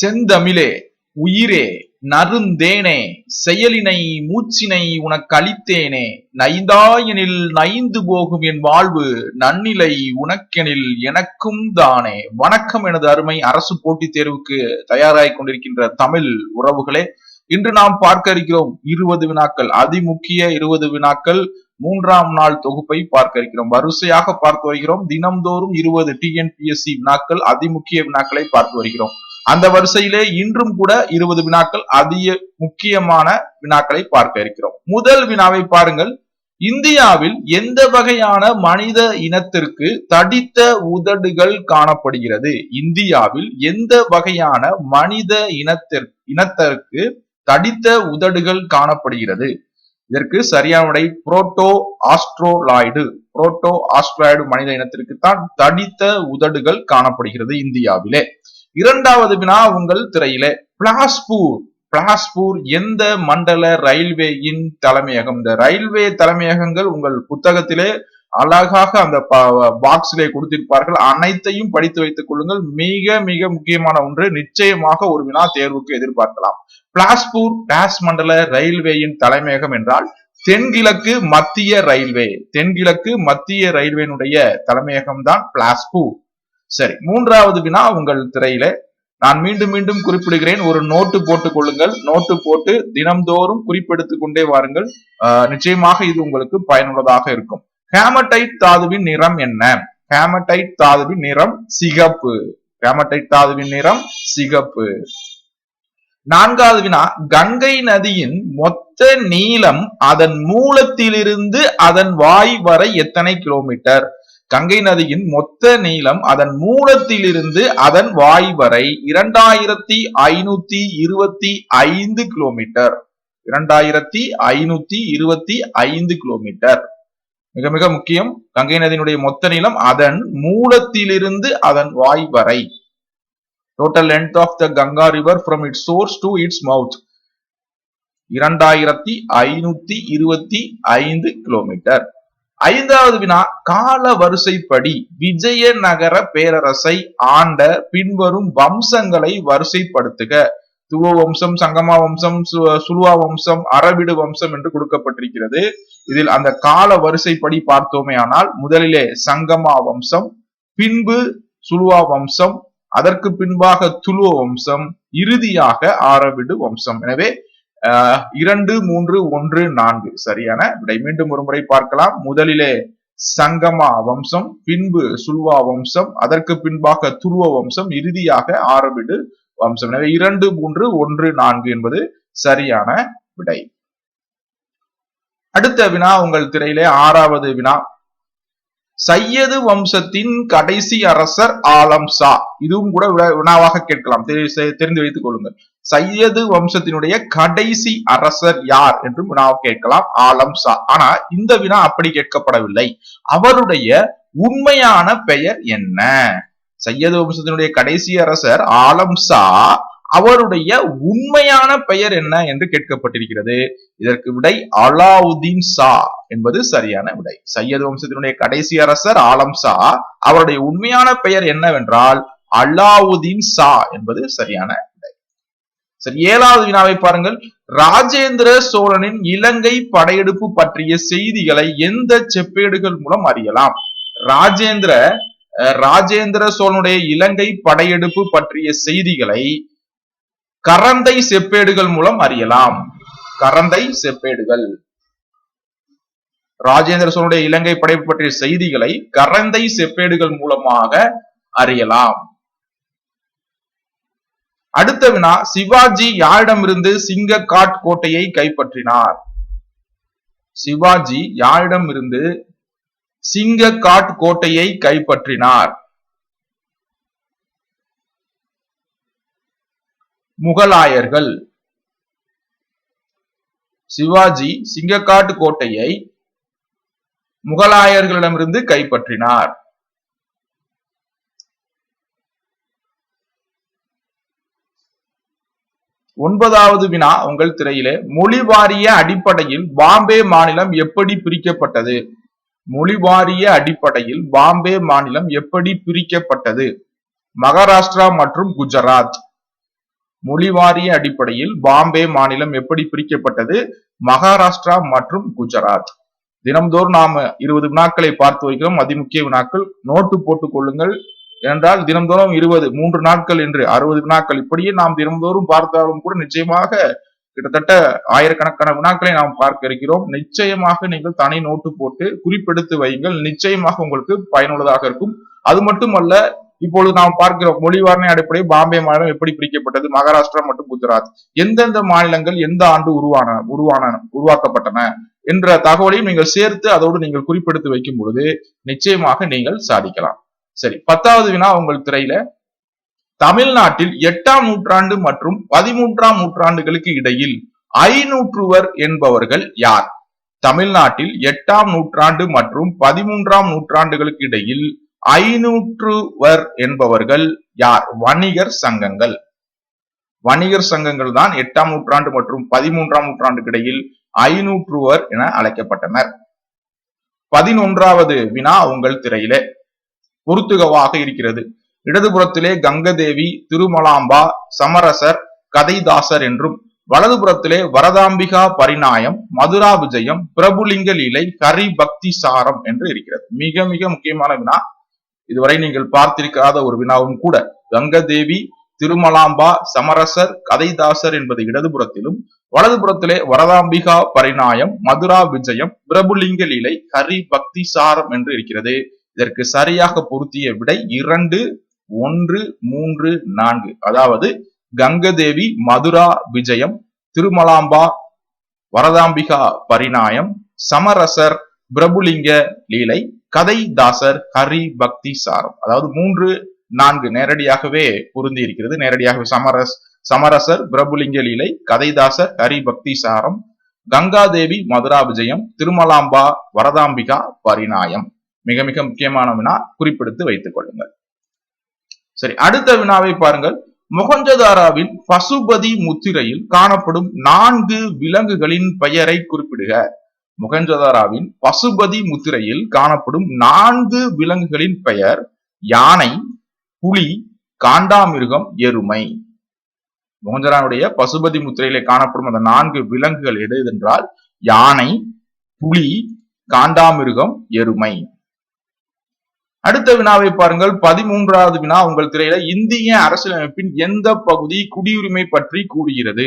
செந்தமிழே உயிரே நறுந்தேனே செயலினை மூச்சினை உனக்கு அளித்தேனே நைந்தாயனில் நைந்து போகும் என் வாழ்வு நன்னிலை உனக்கெனில் எனக்கும் தானே. வணக்கம் எனது அருமை அரசு போட்டித் தேர்வுக்கு தயாராகிக் கொண்டிருக்கின்ற தமிழ் உறவுகளே இன்று நாம் பார்க்க இருக்கிறோம் இருபது வினாக்கள் அதிமுக்கிய இருபது வினாக்கள் மூன்றாம் நாள் தொகுப்பை பார்க்க இருக்கிறோம். வரிசையாக பார்த்து வருகிறோம். தினம்தோறும் இருபது டிஎன்பிஎஸ்சி வினாக்கள் அதிமுக்கிய வினாக்களை பார்த்து வருகிறோம். அந்த வரிசையிலே இன்றும் கூட இருபது வினாக்கள் அதிக முக்கியமான வினாக்களை பார்க்க இருக்கிறோம். முதல் வினாவை பாருங்கள். இந்தியாவில் எந்த வகையான மனித இனத்திற்கு தடித்த உதடுகள் காணப்படுகிறது? இந்தியாவில் எந்த வகையான மனித இனத்திற்கு இனத்திற்கு தடித்த உதடுகள் காணப்படுகிறது? இதற்கு சரியான விடை புரோட்டோ ஆஸ்ட்ரோலாய்டு. புரோட்டோ ஆஸ்ட்ராய்டு மனித இனத்திற்கு தான் தடித்த உதடுகள் காணப்படுகிறது இந்தியாவிலே. இரண்டாவது வினா உங்கள் திரையிலே. பிளாஸ்பூர் பிளாஸ்பூர் எந்த மண்டல ரயில்வேயின் தலைமையகம்? இந்த ரயில்வே தலைமையகங்கள் உங்கள் புத்தகத்திலே அழகாக அந்த பாக்ஸிலே கொடுத்திருப்பார்கள். அனைத்தையும் படித்து வைத்துக் கொள்ளுங்கள். மிக மிக முக்கியமான ஒன்று நிச்சயமாக ஒரு வினா தேர்வுக்கு எதிர்பார்க்கலாம். பிளாஸ்பூர் பிளாஸ் மண்டல ரயில்வேயின் தலைமையகம் என்றால் தென்கிழக்கு மத்திய ரயில்வே. தென்கிழக்கு மத்திய ரயில்வேனுடைய தலைமையகம் தான் பிளாஸ்பூர். சரி மூன்றாவது வினா உங்கள் திரையில. நான் மீண்டும் மீண்டும் குறிப்பிடுகிறேன் ஒரு நோட்டு போட்டுக் கொள்ளுங்கள். நோட்டு போட்டு தினம்தோறும் குறிப்பெடுத்துக் கொண்டே வாருங்கள். நிச்சயமாக இது உங்களுக்கு பயனுள்ளதாக இருக்கும். ஹேமடைட் தாதுவின் நிறம் என்ன? ஹேமடைட் தாதுவின் நிறம் சிகப்பு. ஹேமடைட் தாதுவின் நிறம் சிகப்பு. நான்காவது வினா கங்கை நதியின் மொத்த நீளம் அதன் மூலத்திலிருந்து அதன் வாய் வரை எத்தனை கிலோமீட்டர்? கங்கை நதியின் மொத்த நீளம் அதன் மூலத்திலிருந்து அதன் வாய் வரை இரண்டாயிரத்தி ஐநூத்தி இருபத்தி ஐந்து கிலோமீட்டர் இரண்டாயிரத்தி ஐநூத்தி இருபத்தி ஐந்து கிலோமீட்டர் மிக மிக முக்கியம். கங்கை நதியினுடைய மொத்த நீளம் அதன் மூலத்திலிருந்து அதன் வாய் வரை. Total length of the Ganga river from its source to its mouth இரண்டாயிரத்தி ஐநூத்தி இருபத்தி ஐந்து கிலோமீட்டர் ஐந்தாவது வினா கால வரிசைப்படி விஜயநகர பேரரசை ஆண்ட பின்வரும் வம்சங்களை வரிசைப்படுத்துக. துவ வம்சம் சங்கமா வம்சம் சுலுவா வம்சம் அரவிடு வம்சம் என்று கொடுக்கப்பட்டிருக்கிறது. இதில் அந்த கால வரிசைப்படி பார்த்தோமே ஆனால் முதலிலே சங்கமா வம்சம் பின்பு சுலுவா வம்சம் அதற்கு பின்பாக துலுவ வம்சம் இறுதியாக ஆரவிடு வம்சம். எனவே இரண்டு மூன்று ஒன்று நான்கு. சரியான? விடை மீண்டும் ஒரு முறை பார்க்கலாம். முதலிலே சங்கமா வம்சம் பின்பு சுல்வா வம்சம் அதற்கு பின்பாக துருவ வம்சம் இறுதியாக ஆரம்பிடு வம்சம். எனவே இரண்டு மூன்று ஒன்று நான்கு என்பது சரியான விடை. அடுத்த வினா உங்கள் திரையிலே ஆறாவது வினா. சையது வம்சத்தின் கடைசி அரசர் ஆலம் சா இதுவும் கூட வினாவாக கேட்கலாம். தெரிந்து வைத்துக் கொள்ளுங்கள். சையது வம்சத்தினுடைய கடைசி அரசர் யார் என்றும் வினாவாக கேட்கலாம். ஆலம் சா ஆனா இந்த வினா அப்படி கேட்கப்படவில்லை. அவருடைய உண்மையான பெயர் என்ன? சையது வம்சத்தினுடைய கடைசி அரசர் ஆலம் சா அவருடைய உண்மையான பெயர் என்ன என்று கேட்கப்பட்டிருக்கிறது. இதற்கு விடை அலாவுதீன் ஷா என்பது சரியான விடை. சையது வம்சத்தினுடைய கடைசி அரசர் ஆலம் ஷா. அவருடைய உண்மையான பெயர் என்னவென்றால் அலாவுதீன் ஷா என்பது சரியான விடை. சரி ஏழாவது வினாவை பாருங்கள். ராஜேந்திர சோழனின் இலங்கை படையெடுப்பு பற்றிய செய்திகளை எந்த செப்பேடுகள் மூலம் அறியலாம்? ராஜேந்திர ராஜேந்திர சோழனுடைய இலங்கை படையெடுப்பு பற்றிய செய்திகளை கரந்தை செப்பேடுகள் மூலம் அறியலாம். கரந்தை செப்பேடுகள். ராஜேந்திர சோழனுடைய இலங்கை படைப்பு பற்றிய செய்திகளை கரந்தை செப்பேடுகள் மூலமாக அறியலாம். அடுத்த வினா சிவாஜி யாரிடமிருந்து சிங்கக்காட் கோட்டையை கைப்பற்றினார்? சிவாஜி யாரிடமிருந்து சிங்கக்காட் கோட்டையை கைப்பற்றினார்? முகலாயர்கள். சிவாஜி சிங்கக்காட்டு கோட்டையை முகலாயர்களிடமிருந்து கைப்பற்றினார். ஒன்பதாவது வினா உங்கள் திரையிலே. மொழி வாரிய அடிப்படையில் பாம்பே மாநிலம் எப்படி பிரிக்கப்பட்டது? மொழி வாரிய அடிப்படையில் பாம்பே மாநிலம் எப்படி பிரிக்கப்பட்டது? மகாராஷ்டிரா மற்றும் குஜராத். மொழிவாரிய அடிப்படையில் பாம்பே மாநிலம் எப்படி பிரிக்கப்பட்டது? மகாராஷ்டிரா மற்றும் குஜராத். தினம்தோறும் நாம இருபது வினாக்களை பார்த்து வைக்கிறோம். அதிமுக்கிய வினாக்கள் நோட்டு போட்டுக் கொள்ளுங்கள் என்றால் தினம்தோறும் இருபது மூன்று நாட்கள் என்று அறுபது வினாக்கள். இப்படியே நாம் தினம்தோறும் பார்த்தாலும் கூட நிச்சயமாக கிட்டத்தட்ட ஆயிரக்கணக்கான வினாக்களை நாம் பார்க்க இருக்கிறோம். நிச்சயமாக நீங்கள் தனி நோட்டு போட்டு குறிப்பெடுத்து வையுங்கள் நிச்சயமாக உங்களுக்கு பயனுள்ளதாக இருக்கும். அது மட்டுமல்ல இப்பொழுது நாம் பார்க்கிறோம் மொழிவாரணை அடிப்படையில் பாம்பே மாநிலம் எப்படி பிரிக்கப்பட்டது? மகாராஷ்டிரா மற்றும் குஜராத். எந்தெந்த மாநிலங்கள் எந்த ஆண்டு உருவான உருவான உருவாக்கப்பட்டன என்ற தகவலையும் நீங்கள் சேர்த்து அதோடு நீங்கள் குறிப்பெடுத்து வைக்கும் பொழுது நிச்சயமாக நீங்கள் சாதிக்கலாம். சரி பத்தாவது வினா உங்கள் திரையில. தமிழ்நாட்டில் எட்டாம் நூற்றாண்டு மற்றும் பதிமூன்றாம் நூற்றாண்டுகளுக்கு இடையில் ஐநூற்றுவர் என்பவர்கள் யார்? தமிழ்நாட்டில் எட்டாம் நூற்றாண்டு மற்றும் பதிமூன்றாம் நூற்றாண்டுகளுக்கு இடையில் ஐநூற்றுவர் என்பவர்கள் யார்? வணிகர் சங்கங்கள். வணிகர் சங்கங்கள் தான் எட்டாம் நூற்றாண்டு மற்றும் பதிமூன்றாம் நூற்றாண்டுக்கு இடையில் ஐநூற்றுவர் என அழைக்கப்பட்டனர். பதினொன்றாவது வினா உங்கள் திரையிலே. பொருத்துகவாக இருக்கிறது. இடதுபுறத்திலே கங்கதேவி திருமலாம்பா சமரசர் கதைதாசர் என்றும் வலதுபுறத்திலே வரதாம்பிகா பரிணாயம் மதுரா விஜயம் பிரபுலிங்க லீலை ஹரி பக்தி சாரம் என்று இருக்கிறது. மிக மிக முக்கியமான வினா. இதுவரை நீங்கள் பார்த்திருக்காத ஒரு வினாவும் கூட. கங்கதேவி திருமலாம்பா சமரசர் கதைதாசர் என்பது இடதுபுறத்திலும் வலதுபுறத்திலே வரதாம்பிகா பரிணாயம் மதுரா விஜயம் பிரபுலிங்க லீலை ஹரி பக்தி சாரம் என்று இருக்கிறது. இதற்கு சரியாக பொருத்திய விடை இரண்டு ஒன்று மூன்று நான்கு. அதாவது கங்கதேவி மதுரா விஜயம் திருமலாம்பா வரதாம்பிகா பரிணாயம் சமரசர் பிரபுலிங்க லீலை கதை தாசர் ஹரி பக்தி சாரம். அதாவது மூன்று நான்கு நேரடியாகவே பொருந்தி இருக்கிறது நேரடியாகவே சமரஸ் சமரசர் பிரபுலிங்க லீலை கதைதாசர் ஹரி பக்தி சாரம் கங்காதேவி மதுரா விஜயம் திருமலாம்பா வரதாம்பிகா பரிணாயம். மிக மிக முக்கியமான வினா குறிப்பிடுத்து வைத்துக் கொள்ளுங்கள். சரி அடுத்த வினாவை பாருங்கள். மொகஞ்சதாராவின் பசுபதி முத்திரையில் காணப்படும் நான்கு விலங்குகளின் பெயரை குறிப்பிடுக. முகஞ்சதாராவின் பசுபதி முத்திரையில் காணப்படும் நான்கு விலங்குகளின் பெயர் யானை புலி காண்டாமிருகம் எருமை. மொகஞ்சதாருடைய பசுபதி முத்திரையிலே காணப்படும் அந்த நான்கு விலங்குகள் எது என்றால் யானை புலி காண்டாமிருகம் எருமை. அடுத்த வினாவை பாருங்கள். பதிமூன்றாவது வினா உங்கள் திரையில இந்திய அரசியலமைப்பின் எந்த பகுதி குடியுரிமை பற்றி கூறுகிறது?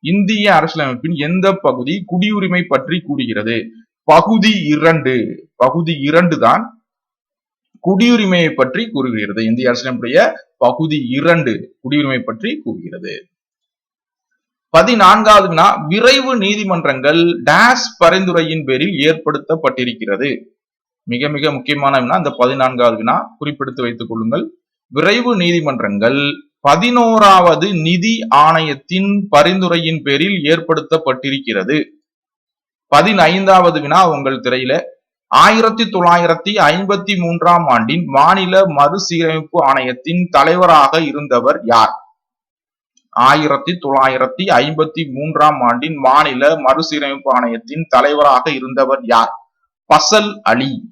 இந்திய அரசியலமைப்பின் எந்த பகுதி குடியுரிமை பற்றி கூறுகிறது? பகுதி இரண்டு. பகுதி இரண்டு தான் குடியுரிமையை பற்றி கூறுகிறது. இந்திய அரசியலமைப்புடைய பகுதி இரண்டு குடியுரிமை பற்றி கூறுகிறது. பதினான்காவது விரைவு நீதிமன்றங்கள் டேஸ் பரிந்துரையின் பேரில் ஏற்படுத்தப்பட்டிருக்கிறது. மிக மிக முக்கியமான வினா இந்த பதினான்காவது வினா குறிப்பிடுத்து வைத்துக் கொள்ளுங்கள். விரைவு நீதிமன்றங்கள் பதினோராவது நிதி ஆணையத்தின் பரிந்துரையின் பேரில் ஏற்படுத்தப்பட்டிருக்கிறது. பதினைந்தாவது வினா உங்கள் திரையில. ஆயிரத்தி தொள்ளாயிரத்தி ஐம்பத்தி மூன்றாம் ஆண்டின் மாநில மறுசீரமைப்பு ஆணையத்தின் தலைவராக இருந்தவர் யார்? ஆயிரத்தி தொள்ளாயிரத்தி ஐம்பத்தி மூன்றாம் ஆண்டின் மாநில மறுசீரமைப்பு ஆணையத்தின் தலைவராக இருந்தவர் யார்? பசல் அலி.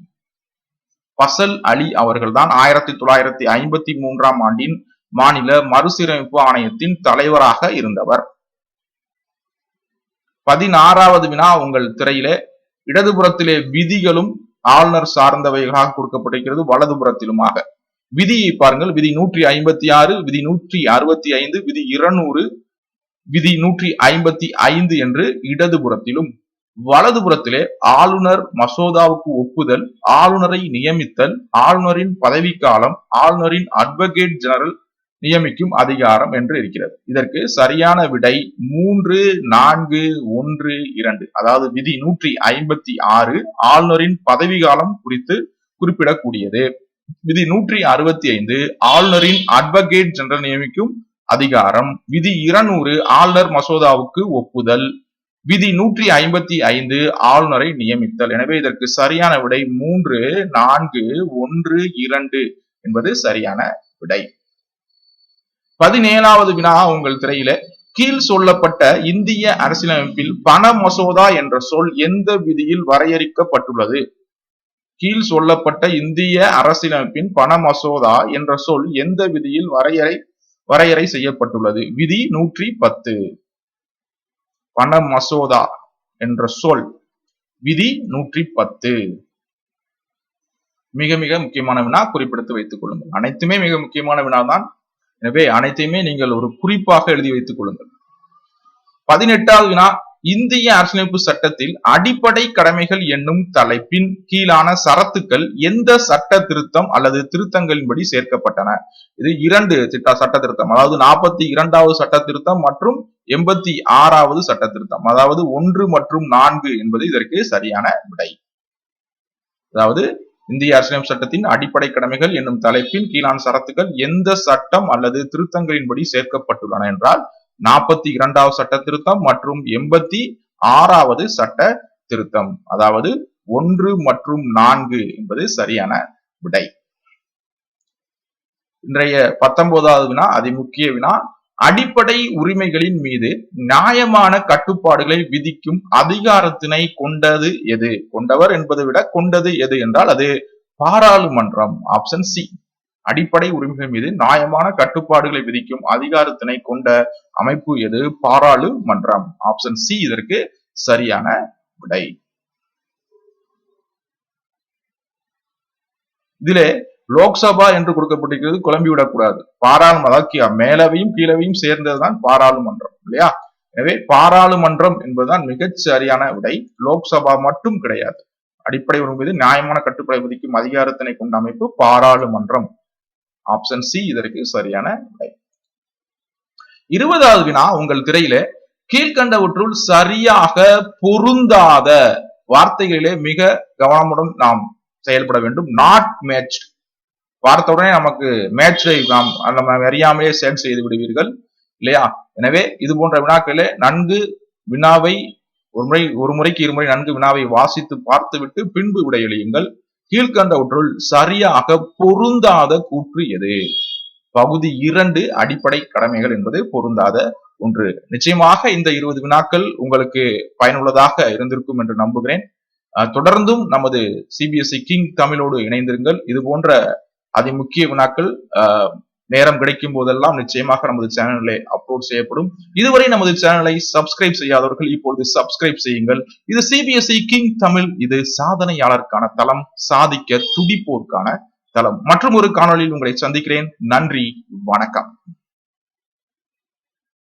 பசல் அலி அவர்கள்தான் ஆயிரத்தி தொள்ளாயிரத்தி ஐம்பத்தி மூன்றாம் ஆண்டின் மாநில மறுசீரமைப்பு ஆணையத்தின் தலைவராக இருந்தவர். பதினாறாவது வினா உங்கள் திரையிலே. இடதுபுறத்திலே விதிகளும் ஆளுநர் சார்ந்தவைகளாக கொடுக்கப்பட்டிருக்கிறது வலதுபுறத்திலுமாக. விதியை பாருங்கள் விதி நூற்றி ஐம்பத்தி ஆறு விதி நூற்றி அறுபத்தி ஐந்து விதி இருநூறு விதி நூற்றி ஐம்பத்தி ஐந்து என்று இடதுபுறத்திலும். வலதுபுறத்திலே ஆளுநர் மசோதாவுக்கு ஒப்புதல் ஆளுநரை நியமித்தல் ஆளுநரின் பதவிக்காலம் ஆளுநரின் அட்வொகேட் ஜெனரல் நியமிக்கும் அதிகாரம் என்று இருக்கிறது. இதற்கு சரியான விடை மூன்று நான்கு ஒன்று இரண்டு. அதாவது விதி நூற்றி ஐம்பத்தி ஆறு ஆளுநரின் பதவிகாலம் குறித்து குறிப்பிடக்கூடியது. விதி நூற்றி அறுபத்தி ஐந்து ஆளுநரின் அட்வொகேட் ஜெனரல் நியமிக்கும் அதிகாரம். விதி இருநூறு ஆளுநர் மசோதாவுக்கு ஒப்புதல். விதி நூற்றி ஐம்பத்தி ஐந்து ஆளுநரை நியமித்தல். எனவே இதற்கு சரியான விடை மூன்று நான்கு ஒன்று இரண்டு என்பது சரியான விடை. பதினேழாவது வினா உங்கள் திரையில கீழ் சொல்லப்பட்ட இந்திய அரசியலமைப்பில் பண மசோதா என்ற சொல் எந்த விதியில் வரையறுக்கப்பட்டுள்ளது? கீழ் சொல்லப்பட்ட இந்திய அரசியலமைப்பின் பண மசோதா என்ற சொல் எந்த விதியில் வரையறை வரையறை செய்யப்பட்டுள்ளது? விதி நூற்றி பத்து. பண மசோதா என்ற சொல் விதி நூற்றி பத்து. மிக மிக முக்கியமான வினா குறிப்பிடுத்து வைத்துக் கொள்ளுங்கள். அனைத்துமே மிக முக்கியமான வினா தான் எனவே அனைத்தையுமே நீங்கள் ஒரு குறிப்பாக எழுதி வைத்துக் கொள்ளுங்கள். பதினெட்டாவது வினா இந்திய அரசியலமைப்பு சட்டத்தில் அடிப்படை கடமைகள் என்னும் தலைப்பின் கீழான சரத்துக்கள் எந்த சட்ட திருத்தம் அல்லது திருத்தங்களின்படி சேர்க்கப்பட்டன? இது இரண்டு திட்ட சட்ட திருத்தம் அதாவது நாற்பத்தி இரண்டாவது சட்ட திருத்தம் மற்றும் எண்பத்தி ஆறாவது சட்ட திருத்தம். அதாவது ஒன்று மற்றும் நான்கு என்பது இதற்கு சரியான விடை. அதாவது இந்திய அரசியலமைப்பு சட்டத்தின் அடிப்படை கடமைகள் என்னும் தலைப்பின் கீழான சரத்துக்கள் எந்த சட்டம் அல்லது திருத்தங்களின்படி சேர்க்கப்பட்டுள்ளன என்றால் நாற்பத்தி இரண்டாவது சட்ட திருத்தம் மற்றும் எண்பத்தி ஆறாவது சட்ட திருத்தம். அதாவது ஒன்று மற்றும் நான்கு என்பது சரியான விடை. இன்றைய பத்தொன்பதாவது வினா அதி முக்கிய வினா அடிப்படை உரிமைகளின் மீது நியாயமான கட்டுப்பாடுகளை விதிக்கும் அதிகாரத்தினை கொண்டது எது? கொண்டவர் என்பதை விட கொண்டது எது என்றால் அது பாராளுமன்றம் ஆப்ஷன் சி அடிப்படை உரிமைகள் மீது நியாயமான கட்டுப்பாடுகளை விதிக்கும் அதிகாரத்தினை கொண்ட அமைப்பு எது? பாராளுமன்றம் ஆப்ஷன் சி இதற்கு சரியான விடை. இதிலே லோக்சபா என்று கொடுக்கப்பட்டிருக்கிறது குழம்பி விடக்கூடாது. பாராளுமன்றம் மேலவையும் கீழவையும் சேர்ந்ததுதான் பாராளுமன்றம் இல்லையா? எனவே பாராளுமன்றம் என்பதுதான் மிகச் சரியான விடை. லோக்சபா மட்டும் கிடையாது. அடிப்படை உரிமை மீது நியாயமான கட்டுப்பாடு விதிக்கும் அதிகாரத்தினை கொண்ட அமைப்பு பாராளுமன்றம். ஆப்ஷன் சி இதற்கு சரியான விடை. இருபதாவது வினா உங்கள் திரையில கீழ்கண்டவற்றுள் சரியாக பொருந்தாத வார்த்தைகளிலே மிக கவனமுடன் நாம் செயல்பட வேண்டும். நாட் மேட்ச் பார்த்த உடனே நமக்கு மேட்சை நாம் நம்ம அறியாமலே சேட் செய்து விடுவீர்கள். இல்லையா? எனவே இது போன்ற வினாக்களே நன்கு வினாவை ஒரு முறை ஒரு முறைக்கு இருமுறை நன்கு வினாவை வாசித்து பார்த்துவிட்டு பின்பு விடை எழுயுங்கள். கீழ்கண்டவற்றுள் சரியாக பொருந்தாத கூற்று எது? பகுதி இரண்டு அடிப்படை கடமைகள் என்பது பொருந்தாத ஒன்று. நிச்சயமாக இந்த இருபது வினாக்கள் உங்களுக்கு பயனுள்ளதாக இருந்திருக்கும் என்று நம்புகிறேன். தொடர்ந்தும் நமது சிபிஎஸ்இ கிங் தமிழோடு இணைந்திருங்கள். இது போன்ற அதை முக்கிய வினாக்கள் நேரம் கிடைக்கும் போதெல்லாம் நிச்சயமாக நமது சேனலில் அப்லோட் செய்யப்படும். இதுவரை நமது சேனலை சப்ஸ்கிரைப் செய்யாதவர்கள் இப்பொழுது சப்ஸ்கிரைப் செய்யுங்கள். இது சிபிஎஸ்இ கிங் தமிழ் இது சாதனையாளருக்கான தளம் சாதிக்க துடிப்போருக்கான தளம். மற்றும் ஒரு காணொலியில் உங்களை சந்திக்கிறேன். நன்றி வணக்கம்.